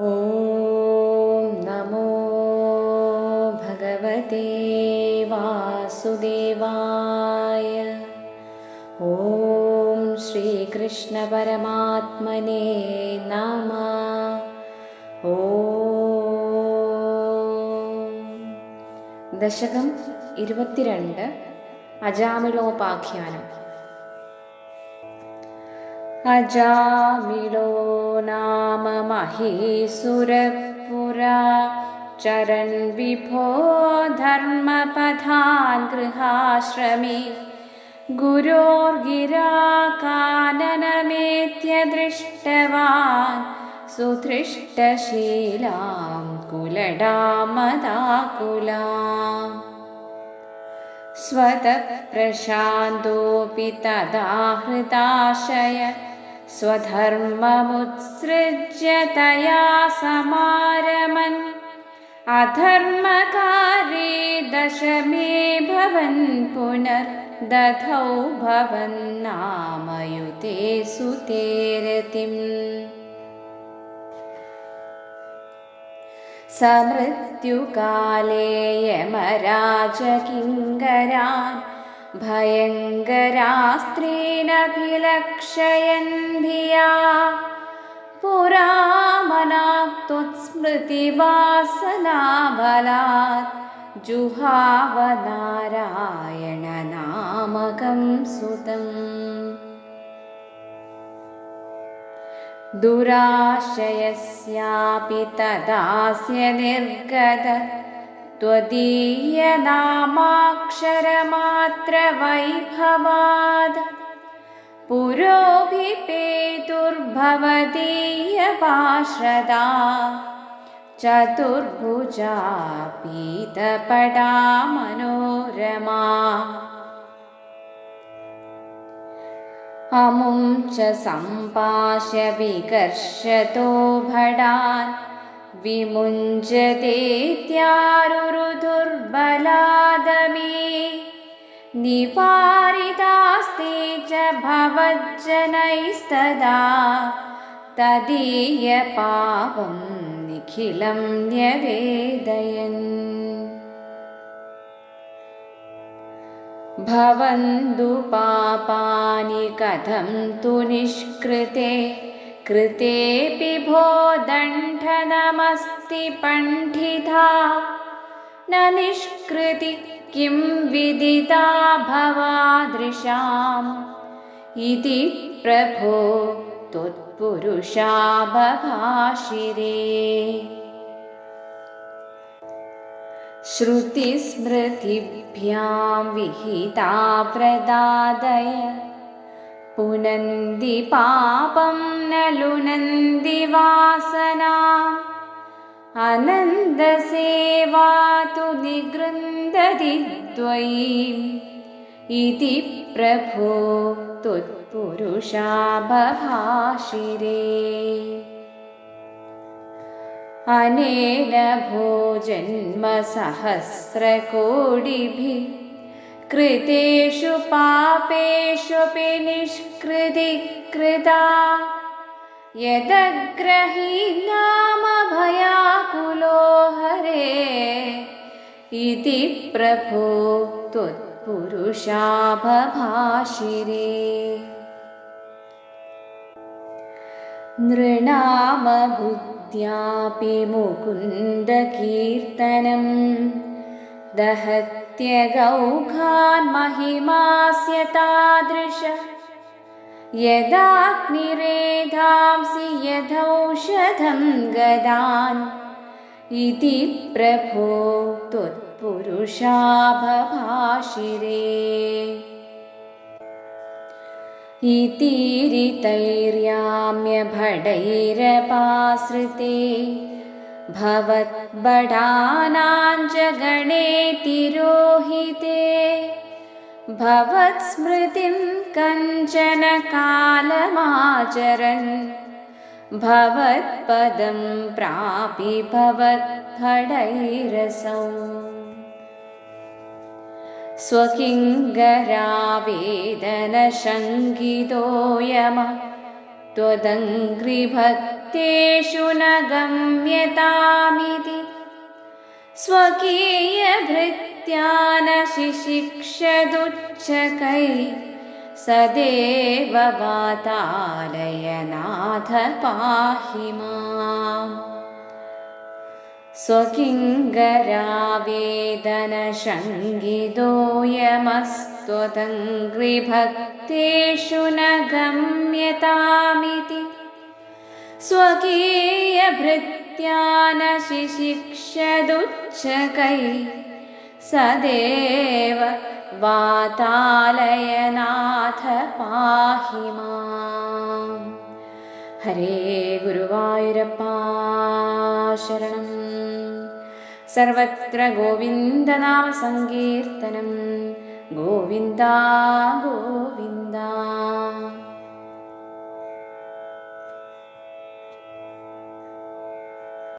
ഓം നമോ ഭഗവതേ വാസുദേവായ ഓം ശ്രീകൃഷ്ണ പരമാത്മനേ നമ ദശകം ഇരുപത്തിരണ്ട് അജാമിളോപാഖ്യാനം अजामिलो नाम महीसुरपुरा। चरन् विभो धर्मपथान् गृहाश्रमे। गुरोर्गिराकाननमेत्य दृष्टवान्। सुधृष्टशीलां कुलडामदाकुलाम्। स्वतः प्रशान्तोऽपि तदा हृदाशय स्वधर्ममुत्सृज्य तया समारमन्। अधर्मकारे दशमे भवन् पुनर्दधौ भवन्नामयुते सुतेरतिम्। समृत्युकाले यमराजकिङ्करान् भयङ्करास्त्रीनभिलक्षयन् धिया पुरामनाक्तुत्स्मृतिवासनाबलात् जुहावनारायणनामकं सुतम्। दुराशयस्यापि तदास्य निर्गत त्वदीयनामाक्षरमात्रवैभवाद् पुरोभिपेतुर्भवदीयपाश्रदा चतुर्भुजा पीतपटा मनोरमा अमुं च सम्पाश्य विकर्षतो भडान् विमुञ्जतेत्यारुरुदुर्बलादमे निवारितास्ते च भवज्जनैस्तदा तदीयपापं निखिलं न्यवेदयन्। भवन्तु पापानि कथं तु निष्कृते कृतेऽपि भो दण्ठनमस्ति पण्डिता। न निष्कृति किं विदिता भवादृशाम्। इति प्रभो त्वत्पुरुषा बभाषिरे। श्रुतिस्मृतिभ्यां विहिता प्रदादय पुनन्ति पापं न लुनन्ति वासना। अनन्दसेवा तु निगृन्दति द्वयीम्। इति प्रभो त्वत्पुरुषा बभाषिरे अनेन भोजन्मसहस्रकोटिभिः कृतेषु पापेष्वपि निष्कृति कृता यदग्रही नाम भयाकुलो हरे इति प्रभो त्वत्पुरुषा बभाषिरे नृणामबुद्ध्यापि मुकुन्दकीर्तनं दहत्यगौघान्महिमास्य तादृश। यदाग्निरेधांसि यथौषधं गदान्। इति प्रभो त्वत्पुरुषा बभाषिरे इतिरितैर्याम्यभटैरपाश्रिते भवद्बडानाञ्जगणे तिरोहिते भवत्स्मृतिं कञ्चन कालमाचरन् भवत्पदं प्रापि भवद्भटैरसौ स्वकिङ्गरावेदनशङ्कितो यम त्वदङ्घ्रिभक्तेषु न गम्यतामिति। स्वकीयभृत्या न शिशिक्षदुच्चकै सदेव वातालयनाथ पाहि माम् स्वकिङ्गरावेदनशङ्गितोऽयमस्त्वतङ्घ्रिभक्तेषु न गम्यतामिति। स्वकीयभृत्या न शिशिक्षदुच्चकै सदेव वातालयनाथ पाहि माम्। हरे गुरुवायुरप्पा शरणम्। सर्वत्र गोविन्दनामसङ्कीर्तनं गोविन्दा गोविन्दा